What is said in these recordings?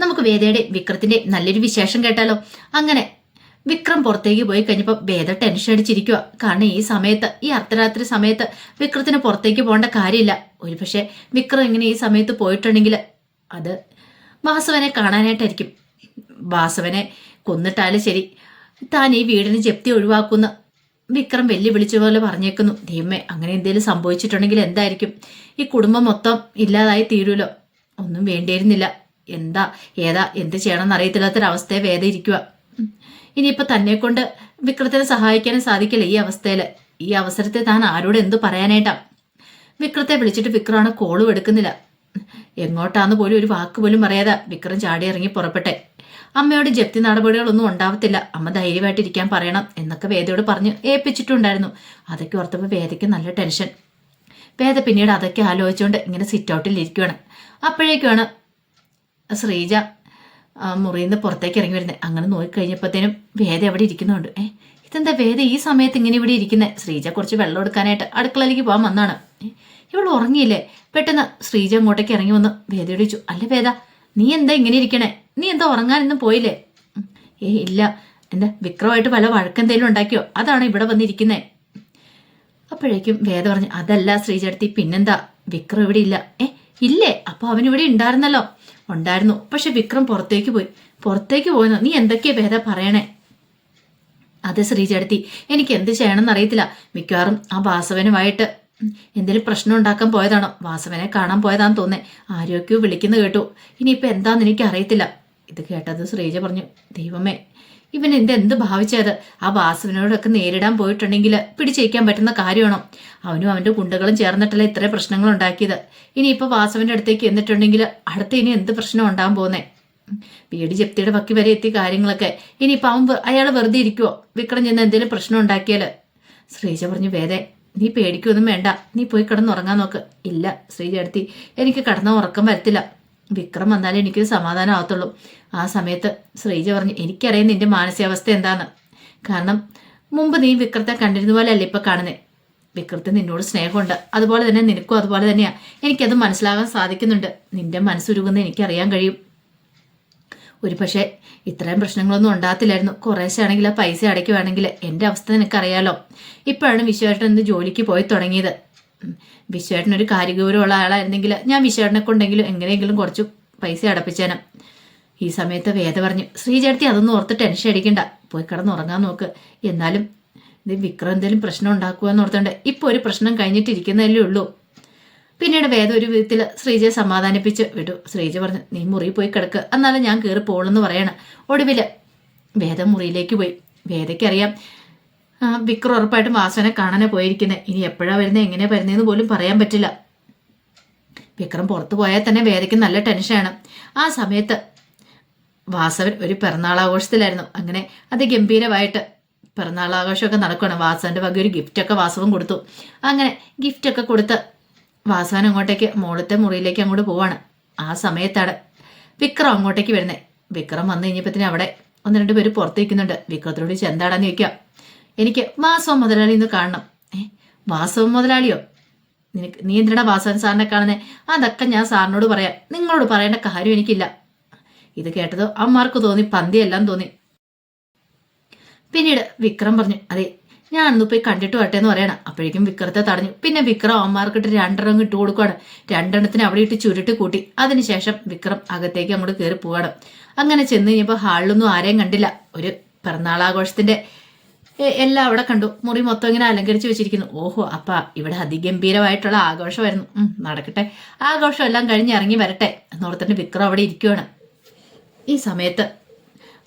നമുക്ക് വേദയുടെ വിക്രത്തിന്റെ നല്ലൊരു വിശേഷം കേട്ടാലോ? അങ്ങനെ വിക്രം പുറത്തേക്ക് പോയി കഴിഞ്ഞപ്പോൾ വേദ ടെൻഷൻ അടിച്ചിരിക്കുക കാരണം ഈ സമയത്ത് ഈ അർദ്ധരാത്രി സമയത്ത് വിക്രത്തിന് പുറത്തേക്ക് പോകേണ്ട കാര്യമില്ല. ഒരുപക്ഷെ വിക്രം ഇങ്ങനെ ഈ സമയത്ത് പോയിട്ടുണ്ടെങ്കിൽ അത് വാസവനെ കാണാനായിട്ടായിരിക്കും. വാസവനെ കൊന്നിട്ടാലും ശരി. താൻ ഈ വീടിന് ജപ്തി ഒഴിവാക്കുന്ന വിക്രം വെല്ലുവിളിച്ച പോലെ പറഞ്ഞേക്കുന്നു. ദൈവമേ അങ്ങനെ എന്തെങ്കിലും സംഭവിച്ചിട്ടുണ്ടെങ്കിൽ എന്തായിരിക്കും? ഈ കുടുംബം മൊത്തം ഇല്ലാതായി തീരുമല്ലോ ഒന്നും വേണ്ടിയിരുന്നില്ല. എന്താ ഏതാ എന്ത് ചെയ്യണമെന്ന് അറിയത്തില്ലാത്തൊരവസ്ഥയെ വേദ ഇരിക്കുക തന്നെ കൊണ്ട് വിക്രത്തിനെ സഹായിക്കാനും സാധിക്കില്ല ഈ അവസ്ഥയിൽ ഈ അവസരത്തെ താൻ ആരോട് എന്തു പറയാനായിട്ടാ? വിക്രത്തെ വിളിച്ചിട്ട് വിക്രമാണ് കോളും എടുക്കുന്നില്ല. എങ്ങോട്ടാന്ന് പോലും ഒരു വാക്ക് പോലും പറയാതെ വിക്രം ചാടി ഇറങ്ങി പുറപ്പെട്ടെ. അമ്മയോട് ജപ്തി നടപടികളൊന്നും ഉണ്ടാവത്തില്ല. അമ്മ ധൈര്യമായിട്ടിരിക്കാൻ പറയണം എന്നൊക്കെ വേദയോട് പറഞ്ഞ് ഏൽപ്പിച്ചിട്ടുണ്ടായിരുന്നു. അതൊക്കെ ഓർത്തപ്പോൾ വേദയ്ക്ക് നല്ല ടെൻഷൻ. വേദ പിന്നീട് അതൊക്കെ ആലോചിച്ചുകൊണ്ട് ഇങ്ങനെ സിറ്റ് ഔട്ടിൽ ഇരിക്കുകയാണ് അപ്പോഴേക്കുമാണ് ശ്രീജ മുറിയിൽ നിന്ന് പുറത്തേക്ക് ഇറങ്ങി വരുന്നത് അങ്ങനെ നോക്കിക്കഴിഞ്ഞപ്പോഴത്തേനും വേദ അവിടെ ഇരിക്കുന്നുണ്ട്. ഏ ഇതെന്താ വേദ ഈ സമയത്ത് ഇങ്ങനെ ഇവിടെ ഇരിക്കുന്നത് ശ്രീജ കുറച്ച് വെള്ളം എടുക്കാനായിട്ട് അടുക്കളയിലേക്ക് പോകാൻ വന്നാണ്. ഇവൾ ഉറങ്ങിയില്ലേ? പെട്ടെന്ന് ശ്രീജ അങ്ങോട്ടേക്ക് ഇറങ്ങി വന്ന് വേദയോട് ചോദിച്ചു അല്ല വേദ നീ എന്താ ഇങ്ങനെ ഇരിക്കണേ? നീ എന്താ ഉറങ്ങാനൊന്നും പോയില്ലേ? ഏ ഇല്ല. എന്താ വിക്രമായിട്ട് പല വഴക്കെന്തേലും ഉണ്ടാക്കിയോ? അതാണ് ഇവിടെ വന്നിരിക്കുന്നത് അപ്പോഴേക്കും വേദ പറഞ്ഞു അതല്ല ശ്രീജ ശ്രീചേട്ടത്തി പിന്നെന്താ? വിക്രം ഇവിടെ ഇല്ല. ഏ ഇല്ലേ? അപ്പൊ അവൻ ഇവിടെ ഉണ്ടായിരുന്നല്ലോ. ഉണ്ടായിരുന്നു. പക്ഷെ വിക്രം പുറത്തേക്ക് പോയി. പുറത്തേക്ക് പോയെന്നോ നീ എന്തൊക്കെയാ ഭേദ പറയണേ? അതെ ശ്രീചേടത്തി എനിക്ക് എന്ത് ചെയ്യണമെന്ന് അറിയത്തില്ല. മിക്കവാറും ആ വാസവനുമായിട്ട് എന്തെങ്കിലും പ്രശ്നം ഉണ്ടാക്കാൻ പോയതാണോ? വാസവനെ കാണാൻ പോയതാന്ന് തോന്നേ. ആരോഗ്യവും വിളിക്കുന്നു കേട്ടു. ഇനിയിപ്പോൾ എന്താന്ന് എനിക്ക് അറിയത്തില്ല ഇത് കേട്ടത് ശ്രീജ പറഞ്ഞു ദൈവമേ ഇവൻ എന്റെ എന്ത് ഭാവിച്ചത് ആ വാസുവിനോടൊക്കെ നേരിടാൻ പോയിട്ടുണ്ടെങ്കിൽ പിടിച്ചേക്കാൻ പറ്റുന്ന കാര്യമാണോ അവനും അവന്റെ ഗുണ്ടകളും ചേർന്നിട്ടല്ലേ ഇത്രയും പ്രശ്നങ്ങൾ ഉണ്ടാക്കിയത്. ഇനിയിപ്പോൾ വാസുവിന്റെ അടുത്തേക്ക് എന്നിട്ടുണ്ടെങ്കിൽ അടുത്ത ഇനി എന്ത് പ്രശ്നം ഉണ്ടാകാൻ പോകുന്നേ? വീട് ജപ്തിയുടെ പക്കി വരെ എത്തിയ കാര്യങ്ങളൊക്കെ. ഇനി അവൻ അയാൾ വെറുതെ ഇരിക്കുവോ? വിക്രം ചെന്ന് എന്തെങ്കിലും പ്രശ്നം ഉണ്ടാക്കിയാൽ? ശ്രീജ പറഞ്ഞു വേദേ നീ പേടിക്കൊന്നും വേണ്ട. നീ പോയി കിടന്നുറങ്ങാൻ നോക്ക്. ഇല്ല ശ്രീജ അടുത്തി എനിക്ക് കിടന്ന ഉറക്കം വരത്തില്ല. വിക്രം വന്നാലേ എനിക്കൊരു സമാധാനം ആവത്തുള്ളൂ. ആ സമയത്ത് ശ്രീജ പറഞ്ഞു എനിക്കറിയാം നിന്റെ മാനസികാവസ്ഥ എന്താന്ന്. കാരണം മുമ്പ് നീ വിക്രത്തെ കണ്ടിരുന്ന പോലെ അല്ലേ ഇപ്പൊ കാണുന്നേ. വിക്രത്തിന് നിന്നോട് സ്നേഹമുണ്ട്. അതുപോലെ തന്നെ നിനക്കും അതുപോലെ തന്നെയാ. എനിക്കത് മനസ്സിലാകാൻ സാധിക്കുന്നുണ്ട്. നിന്റെ മനസ്സുരുകുന്ന എനിക്കറിയാൻ കഴിയും. ഒരു പക്ഷേ ഇത്രയും പ്രശ്നങ്ങളൊന്നും ഉണ്ടാകത്തില്ലായിരുന്നു. കുറേശ്ശെ ആണെങ്കിൽ ആ പൈസ അടയ്ക്കുവാണെങ്കിൽ എന്റെ അവസ്ഥ നിനക്കറിയാലോ. ഇപ്പോഴാണ് വിശ്വേട്ടൻ ഇന്ന് ജോലിക്ക് പോയി തുടങ്ങിയത്. ഒരു കാര്യഗൗരവമുള്ള ആളായിരുന്നെങ്കിൽ ഞാൻ വിശ്വേട്ടനെ കൊണ്ടെങ്കിലും എങ്ങനെയെങ്കിലും കുറച്ച് പൈസ അടപ്പിച്ചേനം. ഈ സമയത്ത് വേദ പറഞ്ഞു ശ്രീചേട്ടത്തി അതൊന്നും ഓർത്ത് ടെൻഷൻ അടിക്കണ്ട. പോയി കിടന്ന് ഉറങ്ങാൻ നോക്ക്. എന്നാലും ഇത് വിക്രം എന്തെങ്കിലും പ്രശ്നം ഉണ്ടാക്കുമെന്ന് ഓർത്തുണ്ട് ഇപ്പോൾ ഒരു പ്രശ്നം കഴിഞ്ഞിട്ടിരിക്കുന്നതല്ലേ ഉള്ളൂ. പിന്നീട് വേദ ഒരു വിധത്തിൽ ശ്രീജയെ സമാധാനിപ്പിച്ച് വിട്ടു. ശ്രീജ പറഞ്ഞു നീ മുറിയിൽ പോയി കിടക്ക്. എന്നാലും ഞാൻ കയറി പോകണമെന്ന് പറയണം. ഒടുവിൽ വേദ മുറിയിലേക്ക് പോയി. വേദയ്ക്കറിയാം വിക്രം ഉറപ്പായിട്ടും വാസനെ കാണാനെ പോയിരിക്കുന്നത് ഇനി എപ്പോഴാ വരുന്നത് എങ്ങനെയാ വരുന്നതെന്ന് പോലും പറയാൻ പറ്റില്ല. വിക്രം പുറത്തു പോയാൽ തന്നെ വേദയ്ക്ക് നല്ല ടെൻഷനാണ് ആ സമയത്ത് വാസവൻ ഒരു പിറന്നാളാഘോഷത്തിലായിരുന്നു. അങ്ങനെ അത് ഗംഭീരമായിട്ട് പിറന്നാളാഘോഷമൊക്കെ നടക്കുകയാണ് വാസവന്റെ വക ഒരു ഗിഫ്റ്റൊക്കെ വാസവൻ കൊടുത്തു. അങ്ങനെ ഗിഫ്റ്റൊക്കെ കൊടുത്ത് വാസവൻ അങ്ങോട്ടേക്ക് മോളത്തെ മുറിയിലേക്ക് അങ്ങോട്ട് പോവാണ്. ആ സമയത്താണ് വിക്രം അങ്ങോട്ടേക്ക് വരുന്നത് വിക്രം വന്നു കഴിഞ്ഞപ്പോഴത്തേനും അവിടെ ഒന്ന് രണ്ട് പേര് പുറത്ത് വിക്രത്തിനോട് ചെന്താടാന്ന് ചോദിക്കാം എനിക്ക് വാസവ മുതലാളി ഒന്ന് കാണണം. ഏ വാസവ മുതലാളിയോ? നിനക്ക് നീ എന്തിനാ വാസവൻ സാറിനെ കാണുന്നേ? അതൊക്കെ ഞാൻ സാറിനോട് പറയാം. നിങ്ങളോട് പറയേണ്ട കാര്യം എനിക്കില്ല. ഇത് കേട്ടത് അമ്മമാർക്ക് തോന്നി പന്തിയെല്ലാം തോന്നി. പിന്നീട് വിക്രം പറഞ്ഞു അതെ ഞാൻ അന്ന് പോയി കണ്ടിട്ട് വരട്ടെ എന്ന് പറയണം. അപ്പോഴേക്കും വിക്രത്തെ തടഞ്ഞു. പിന്നെ വിക്രം അമ്മമാർക്കിട്ട് രണ്ടെണ്ണം ഇട്ട് കൊടുക്കുകയാണ് രണ്ടെണ്ണത്തിന് അവിടെ ഇട്ട് ചുരുട്ടി കൂട്ടി. അതിനുശേഷം വിക്രം അകത്തേക്ക് അങ്ങോട്ട് കയറി പോവാണ്. അങ്ങനെ ചെന്ന് കഴിഞ്ഞപ്പോൾ ഹാളിലൊന്നും ആരെയും കണ്ടില്ല. ഒരു പിറന്നാളാഘോഷത്തിന്റെ എല്ലാം അവിടെ കണ്ടു. മുറി മൊത്തം ഇങ്ങനെ അലങ്കരിച്ച് വെച്ചിരിക്കുന്നു. ഓഹോ അപ്പ ഇവിടെ അതിഗംഭീരമായിട്ടുള്ള ആഘോഷമായിരുന്നു. നടക്കട്ടെ. ആഘോഷം എല്ലാം കഴിഞ്ഞ് ഇറങ്ങി വരട്ടെ എന്നോർത്തിട്ട് വിക്രം അവിടെ ഇരിക്കുവാണ്. ഈ സമയത്ത്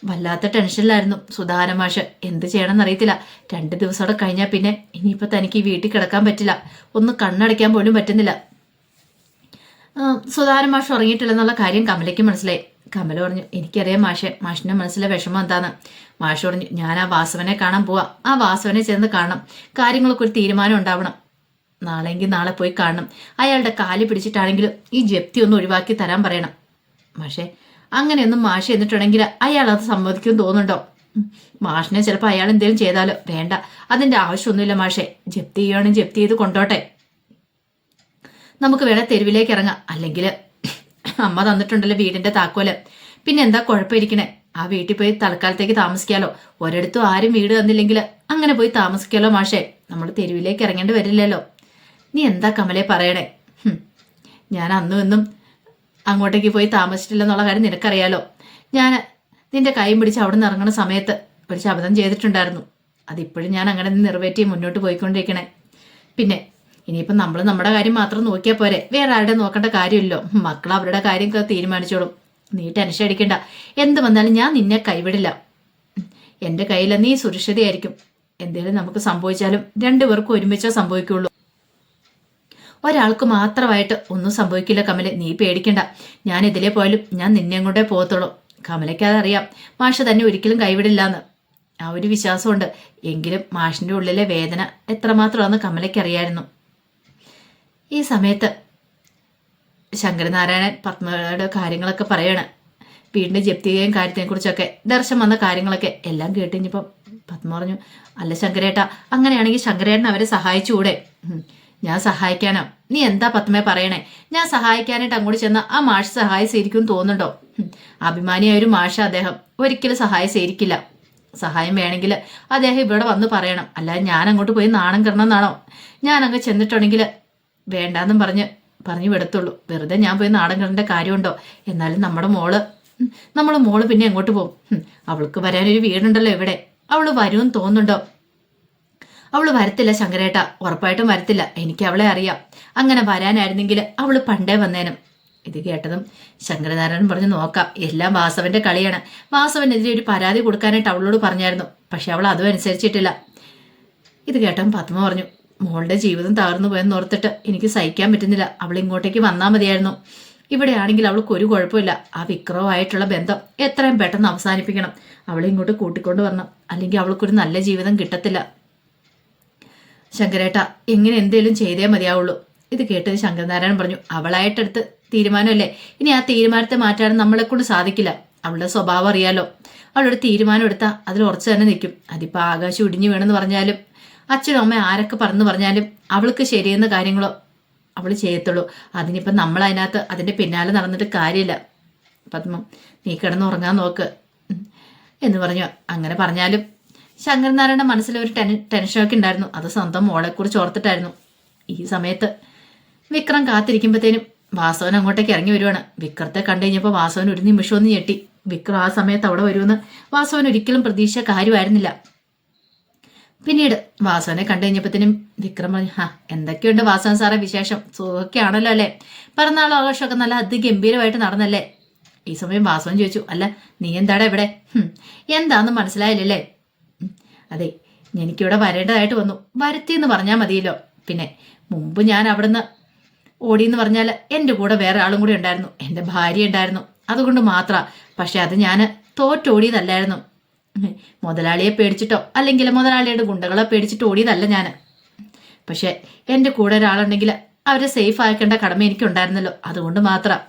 വല്ലാത്ത ടെൻഷനിലായിരുന്നു സുധാകരൻ മാഷ്. എന്ത് ചെയ്യണമെന്ന് അറിയത്തില്ല രണ്ട് ദിവസം അവിടെ കഴിഞ്ഞാൽ പിന്നെ ഇനിയിപ്പോൾ തനിക്ക് വീട്ടിൽ കിടക്കാൻ പറ്റില്ല. ഒന്ന് കണ്ണടയ്ക്കാൻ പോലും പറ്റുന്നില്ല. മാഷ് മാഷ് ഉറങ്ങിയിട്ടില്ലെന്നുള്ള കാര്യം കമലയ്ക്ക് മനസ്സിലായി. കമല പറഞ്ഞു എനിക്കറിയാം മാഷെ മാഷിന്റെ മനസ്സിലെ വിഷമം എന്താന്ന്. മാഷ് പറഞ്ഞു ഞാൻ ആ വാസവനെ കാണാൻ പോവാ. ആ വാസവനെ ചെന്ന് കാണണം. കാര്യങ്ങളൊക്കെ ഒരു തീരുമാനം ഉണ്ടാവണം. നാളെങ്കിൽ നാളെ പോയി കാണണം. അയാളുടെ കാലി പിടിച്ചിട്ടാണെങ്കിലും ഈ ജപ്തി ഒന്ന് ഒഴിവാക്കി തരാൻ പറയണം. മാഷെ അങ്ങനെയൊന്നും മാഷ് എന്നിട്ടുണ്ടെങ്കിൽ അയാൾ അത് സമ്മതിക്കും തോന്നുന്നുണ്ടോ. മാഷിനെ ചിലപ്പോൾ അയാൾ എന്തെങ്കിലും ചെയ്താലോ. വേണ്ട അതിന്റെ ആവശ്യമൊന്നുമില്ല മാഷെ. ജപ്തി ചെയ്യുവാണെങ്കിൽ ജപ്തി ചെയ്ത് കൊണ്ടോട്ടെ. നമുക്ക് വേണേ തെരുവിലേക്ക് ഇറങ്ങാം. അല്ലെങ്കിൽ അമ്മ തന്നിട്ടുണ്ടല്ലോ വീടിന്റെ താക്കോൽ. പിന്നെ എന്താ കുഴപ്പമിരിക്കണേ? ആ വീട്ടിൽ പോയി തൽക്കാലത്തേക്ക് താമസിക്കാലോ. ഒരിടത്തും ആരും വീട് തന്നില്ലെങ്കിൽ അങ്ങനെ പോയി താമസിക്കാലോ മാഷേ. നമ്മൾ തെരുവിലേക്ക് ഇറങ്ങേണ്ടി വരില്ലല്ലോ. നീ എന്താ കമലെ പറയണേ? ഞാൻ അന്നും ഇന്നും അങ്ങോട്ടേക്ക് പോയി താമസിച്ചിട്ടില്ലെന്നുള്ള കാര്യം നിനക്കറിയാലോ. ഞാൻ നിന്റെ കൈ പിടിച്ച് അവിടെ നിന്ന് ഇറങ്ങുന്ന സമയത്ത് ഒരു ശബ്ദം ചെയ്തിട്ടുണ്ടായിരുന്നു. അതിപ്പോഴും ഞാൻ അങ്ങനെ നിറവേറ്റി മുന്നോട്ട് പോയിക്കൊണ്ടിരിക്കണേ. പിന്നെ ഇനിയിപ്പം നമ്മൾ നമ്മുടെ കാര്യം മാത്രം നോക്കിയാൽ പോരെ. വേറെ ആരുടെ നോക്കേണ്ട കാര്യമില്ലോ? മക്കൾ അവരുടെ കാര്യം തീരുമാനിച്ചോളും. നീ ടെൻഷൻ അടിക്കണ്ട. എന്ത് വന്നാലും ഞാൻ നിന്നെ കൈവിടില്ല. എന്റെ കയ്യിൽ നീ സുരക്ഷിതയായിരിക്കും. എന്തേലും നമുക്ക് സംഭവിച്ചാലും രണ്ടുപേർക്കും ഒരുമിച്ചേ സംഭവിക്കുള്ളൂ. ഒരാൾക്ക് മാത്രമായിട്ട് ഒന്നും സംഭവിക്കില്ല കമലെ. നീ പേടിക്കണ്ട. ഞാൻ ഇതിലേ പോയാലും ഞാൻ നിന്നെ കൊണ്ടേ പോകത്തുള്ളൂ. കമലയ്ക്ക് അതറിയാം മാഷ് തന്നെ ഒരിക്കലും കൈവിടില്ല എന്ന് ആ ഒരു വിശ്വാസമുണ്ട്. എങ്കിലും മാഷിന്റെ ഉള്ളിലെ വേദന എത്രമാത്രമാണെന്ന് കമലയ്ക്ക് അറിയായിരുന്നു. ഈ സമയത്ത് ശങ്കരനാരായണൻ പത്മയുടെ കാര്യങ്ങളൊക്കെ പറയാണ്. വീടിന്റെ ജപ്തിയെയും കാര്യത്തെക്കുറിച്ചൊക്കെ ദർശം വന്ന കാര്യങ്ങളൊക്കെ എല്ലാം കേട്ടിഞ്ഞപ്പം പത്മ പറഞ്ഞു അല്ല ശങ്കരേട്ട അങ്ങനെയാണെങ്കിൽ ശങ്കരേട്ടൻ അവരെ സഹായിച്ചുകൂടെ? ഞാൻ സഹായിക്കാനോ? നീ എന്താ പത്മയെ പറയണേ? ഞാൻ സഹായിക്കാനായിട്ട് അങ്ങോട്ട് ചെന്ന ആ മാഷ് സഹായിച്ചിരിക്കും തോന്നുന്നുണ്ടോ. അഭിമാനിയായ ഒരു മാഷ അദ്ദേഹം. ഒരിക്കലും സഹായിച്ചിരിക്കില്ല സഹായം വേണമെങ്കിൽ അദ്ദേഹം ഇവിടെ വന്ന് പറയണം. അല്ലാതെ ഞാൻ അങ്ങോട്ട് പോയി നാണം കിടണമെന്നാണോ ഞാൻ അങ്ങ് ചെന്നിട്ടുണ്ടെങ്കിൽ വേണ്ടാന്നും പറഞ്ഞ് പറഞ്ഞു വിടത്തുള്ളൂ. വെറുതെ ഞാൻ പോയി നാടൻ കിടേണ്ട കാര്യമുണ്ടോ? എന്നാലും നമ്മുടെ മോൾ നമ്മളെ മോൾ പിന്നെ എങ്ങോട്ട് പോകും? അവൾക്ക് വരാനൊരു വീടുണ്ടല്ലോ ഇവിടെ. അവൾ വരുമെന്ന് തോന്നുന്നുണ്ടോ? അവൾ വരത്തില്ല ശങ്കരേട്ട. ഉറപ്പായിട്ടും വരത്തില്ല. എനിക്ക് അവളെ അറിയാം. അങ്ങനെ വരാനായിരുന്നെങ്കിൽ അവൾ പണ്ടേ വന്നേനും. ഇത് കേട്ടതും ശങ്കരനാരായണൻ പറഞ്ഞു നോക്കാം എല്ലാം വാസവന്റെ കളിയാണ്. വാസവനെതിരെ ഒരു പരാതി കൊടുക്കാനായിട്ട് അവളോട് പറഞ്ഞായിരുന്നു. പക്ഷെ അവൾ അതും അനുസരിച്ചിട്ടില്ല. ഇത് കേട്ടവൻ പത്മ പറഞ്ഞു മോളുടെ ജീവിതം തകർന്നു പോയെന്ന് ഓർത്തിട്ട് എനിക്ക് സഹിക്കാൻ പറ്റുന്നില്ല. അവൾ ഇങ്ങോട്ടേക്ക് വന്നാൽ മതിയായിരുന്നു. ഇവിടെയാണെങ്കിൽ അവൾക്ക് ഒരു കുഴപ്പമില്ല. ആ വിക്രവുമായിട്ടുള്ള ബന്ധം എത്രയും പെട്ടെന്ന് അവസാനിപ്പിക്കണം. അവളെ ഇങ്ങോട്ട് കൂട്ടിക്കൊണ്ട് വരണം. അല്ലെങ്കിൽ അവൾക്കൊരു നല്ല ജീവിതം കിട്ടത്തില്ല. ശങ്കരേട്ട എങ്ങനെ എന്തേലും ചെയ്തേ മതിയാവുള്ളൂ. ഇത് കേട്ടത് ശങ്കരനാരായണൻ പറഞ്ഞു അവളായിട്ടെടുത്ത് തീരുമാനമല്ലേ? ഇനി ആ തീരുമാനത്തെ മാറ്റാൻ നമ്മളെ കൊണ്ട് സാധിക്കില്ല. അവളുടെ സ്വഭാവം അറിയാലോ. അവളൊരു തീരുമാനം എടുത്താൽ അതിൽ ഉറച്ചു തന്നെ നിൽക്കും. അതിപ്പോൾ ആകാശം ഇടിഞ്ഞു വേണമെന്ന് പറഞ്ഞാലും അച്ഛനും അമ്മ ആരൊക്കെ പറഞ്ഞു പറഞ്ഞാലും അവൾക്ക് ശരിയെന്ന കാര്യങ്ങളോ അവൾ ചെയ്യത്തുള്ളൂ. അതിനിപ്പം നമ്മൾ അതിനകത്ത് അതിന്റെ പിന്നാലെ നടന്നിട്ട് കാര്യമില്ല. പത്മം നീ കിടന്ന് ഉറങ്ങാൻ നോക്ക്. എന്ന് പറഞ്ഞു. അങ്ങനെ പറഞ്ഞാലും ശങ്കരനാരായണ മനസ്സിൽ ഒരു ടെൻ ടെൻഷനൊക്കെ ഉണ്ടായിരുന്നു. അത് സ്വന്തം മോളെക്കുറിച്ച് ഓർത്തിട്ടായിരുന്നു. ഈ സമയത്ത് വിക്രം കാത്തിരിക്കുമ്പോഴത്തേനും വാസവൻ അങ്ങോട്ടേക്ക് ഇറങ്ങി വരുവാണ്. വിക്രത്തെ കണ്ടു കഴിഞ്ഞപ്പോൾ വാസവൻ ഒരു നിമിഷം ഒന്ന് ഞെട്ടി. വിക്രം ആ സമയത്ത് അവിടെ വരുമെന്ന് വാസവൻ ഒരിക്കലും പ്രതീക്ഷ കാര്യമായിരുന്നില്ല. പിന്നീട് വാസവനെ കണ്ടു കഴിഞ്ഞപ്പോഴത്തേനും വിക്രം പറഞ്ഞു ഹാ എന്തൊക്കെയുണ്ട് വാസവൻ സാറേ വിശേഷം? സുഖമൊക്കെയാണല്ലോ അല്ലേ? പിറന്നാൾ ആഘോഷമൊക്കെ നല്ല അതിഗംഭീരമായിട്ട് നടന്നല്ലേ? ഈ സമയം വാസവൻ ചോദിച്ചു അല്ല നീ എന്താടാ ഇവിടെ? എന്താന്ന് മനസ്സിലായില്ലല്ലേ? ഉം, അതെ എനിക്കിവിടെ വരേണ്ടതായിട്ട് വന്നു. വരുത്തി എന്ന് പറഞ്ഞാൽ മതിയല്ലോ. പിന്നെ മുമ്പ് ഞാൻ അവിടുന്ന് എന്ന് പറഞ്ഞാൽ എന്റെ കൂടെ വേറെ ആളും കൂടി ഉണ്ടായിരുന്നു. എന്റെ ഭാര്യ ഉണ്ടായിരുന്നു. അതുകൊണ്ട് മാത്ര. പക്ഷെ അത് ഞാൻ തോറ്റോടിയതല്ലായിരുന്നു. മുതലാളിയെ പേടിച്ചിട്ടോ? അല്ലെങ്കിൽ മുതലാളിയുടെ ഗുണ്ടകളെ പേടിച്ചിട്ട് ഓടിയതല്ല ഞാൻ പക്ഷേ എന്റെ കൂടെ ഒരാളുണ്ടെങ്കിൽ അവരെ സേഫ് ആക്കേണ്ട കടമ എനിക്കുണ്ടായിരുന്നല്ലോ. അതുകൊണ്ട് മാത്രം.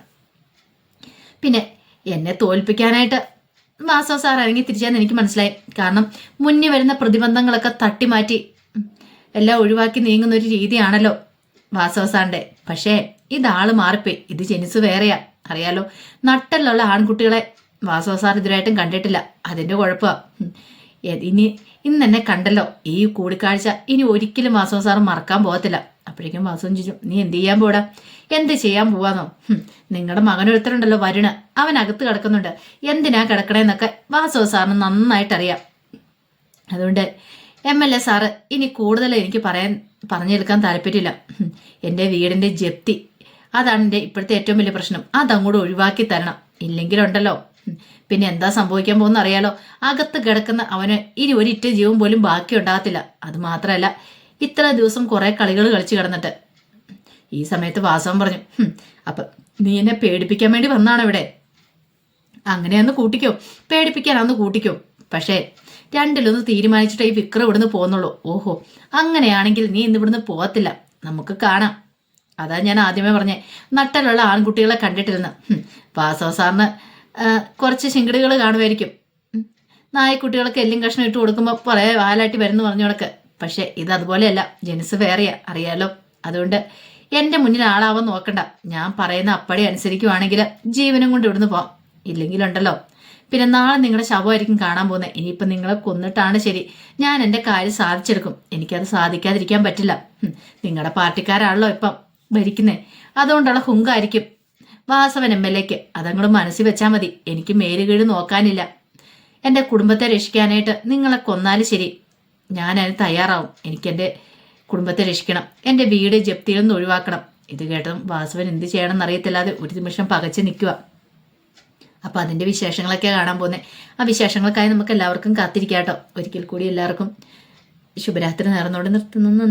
പിന്നെ എന്നെ തോൽപ്പിക്കാനായിട്ട് മാസം സാർ ഇറങ്ങി തിരിച്ചാന്ന് എനിക്ക് മനസ്സിലായി. കാരണം മുന്നിൽ വരുന്ന പ്രതിബന്ധങ്ങളൊക്കെ തട്ടിമാറ്റി മാറ്റി എല്ലാം ഒഴിവാക്കി നീങ്ങുന്ന ഒരു രീതിയാണല്ലോ വാസവ സാറിന്റെ. പക്ഷേ ഇതാൾ മാറിപ്പോയി. ഇത് ജനിസ് വേറെയാ. അറിയാലോ നട്ടലുള്ള ആൺകുട്ടികളെ വാസവ സാർ ഇതുവരായിട്ടും കണ്ടിട്ടില്ല. അതിന്റെ കുഴപ്പമാ. ഉം. എ- ഇനി ഇന്ന് എന്നെ കണ്ടല്ലോ. ഈ കൂടിക്കാഴ്ച ഇനി ഒരിക്കലും വാസവ സാർ മറക്കാൻ പോകത്തില്ല. അപ്പോഴേക്കും വാസവൻ ചോദിച്ചു നീ എന്ത് ചെയ്യാൻ പോടാ എന്ത് ചെയ്യാൻ പോവാന്നോ? നിങ്ങളുടെ മകനൊരുത്തരുണ്ടല്ലോ വരുണ്. അവൻ അകത്ത് കിടക്കുന്നുണ്ട്. എന്തിനാ കിടക്കണേന്നൊക്കെ വാസവ സാറിന് നന്നായിട്ടറിയാം. അതുകൊണ്ട് എം എൽ എ സാറ് ഇനി കൂടുതൽ എനിക്ക് പറയാൻ പറഞ്ഞെടുക്കാൻ താല്പര്യമില്ല. എന്റെ വീടിന്റെ ജപ്തി അതാണ് എന്റെ ഇപ്പോഴത്തെ ഏറ്റവും വലിയ പ്രശ്നം. അതങ്ങോട്ട് ഒഴിവാക്കി തരണം. ഇല്ലെങ്കിലുണ്ടല്ലോ. പിന്നെ എന്താ സംഭവിക്കാൻ പോകുന്ന അറിയാലോ അകത്ത് കിടക്കുന്ന അവന് ഇനി ഒരിറ്റ ജീവൻ പോലും ബാക്കി ഉണ്ടാകത്തില്ല. അത് മാത്രമല്ല ഇത്ര ദിവസം കുറെ കളികൾ കളിച്ചു കിടന്നിട്ട്. ഈ സമയത്ത് വാസവൻ പറഞ്ഞു അപ്പം നീ എന്നെ പേടിപ്പിക്കാൻ വേണ്ടി വന്നാണ് ഇവിടെ? അങ്ങനെ അന്ന് കൂട്ടിക്കോ. പേടിപ്പിക്കാൻ അന്ന് കൂട്ടിക്കോ. പക്ഷേ രണ്ടിലൊന്ന് തീരുമാനിച്ചിട്ട് ഈ വിക്രം ഇവിടുന്ന് പോകുന്നുള്ളൂ ഓഹോ അങ്ങനെയാണെങ്കിൽ നീ ഇന്ന് ഇവിടുന്ന് പോകത്തില്ല നമുക്ക് കാണാം. അതാ ഞാൻ ആദ്യമേ പറഞ്ഞേ നട്ടലുള്ള ആൺകുട്ടികളെ കണ്ടിട്ടിരുന്നു ഹും, വാസവ സാറിന് കുറച്ച് ശിങ്കിടികൾ കാണുമായിരിക്കും. നായക്കുട്ടികൾക്ക് എല്ലും കഷ്ണം ഇട്ട് കൊടുക്കുമ്പോൾ കുറേ വാലാട്ടി വരുന്നു പറഞ്ഞു കണക്ക് പക്ഷെ ഇത് അതുപോലെയല്ല ജനിസ് വേറെയാ. അറിയാലോ? അതുകൊണ്ട് എന്റെ മുന്നിൽ ആളാവാൻ നോക്കണ്ട. ഞാൻ പറയുന്ന അപ്പടി അനുസരിക്കുവാണെങ്കിൽ ജീവനും കൊണ്ട് ഇവിടുന്ന് പോവാം. ഇല്ലെങ്കിലുണ്ടല്ലോ. പിന്നെ നാളെ നിങ്ങളുടെ ശവമായിരിക്കും കാണാൻ പോകുന്നത് ഇനിയിപ്പം നിങ്ങളെ കൊന്നിട്ടാണ് ശരി. ഞാൻ എന്റെ കാര്യം സാധിച്ചെടുക്കും. എനിക്കത് സാധിക്കാതിരിക്കാൻ പറ്റില്ല. നിങ്ങളുടെ പാർട്ടിക്കാരാണല്ലോ ഇപ്പം ഭരിക്കുന്നേ. അതുകൊണ്ടുള്ള ഹുങ്കായിരിക്കും. വാസവൻ എം എൽ എക്ക് അതങ്ങളും മനസ്സിൽ വെച്ചാൽ മതി. എനിക്ക് മേലുകീഴ് നോക്കാനില്ല. എന്റെ കുടുംബത്തെ രക്ഷിക്കാനായിട്ട് നിങ്ങളെ കൊന്നാലും ശരി. ഞാൻ അതിന് തയ്യാറാവും. എനിക്ക് എന്റെ കുടുംബത്തെ രക്ഷിക്കണം. എന്റെ വീട് ജപ്തിയിൽ നിന്ന് ഒഴിവാക്കണം. ഇത് കേട്ടതും വാസവൻ എന്ത് ചെയ്യണമെന്ന് അറിയത്തില്ലാതെ ഒരു നിമിഷം പകച്ച് നിൽക്കുക. അപ്പോൾ അതിന്റെ വിശേഷങ്ങളൊക്കെ കാണാൻ പോകുന്നത് ആ വിശേഷങ്ങൾക്കായി നമുക്ക് എല്ലാവർക്കും കാത്തിരിക്കാം കേട്ടോ ഒരിക്കൽ കൂടി എല്ലാവർക്കും ശുഭരാത്രി നേർന്നോട് നിർത്തുന്നു. നന്ദി.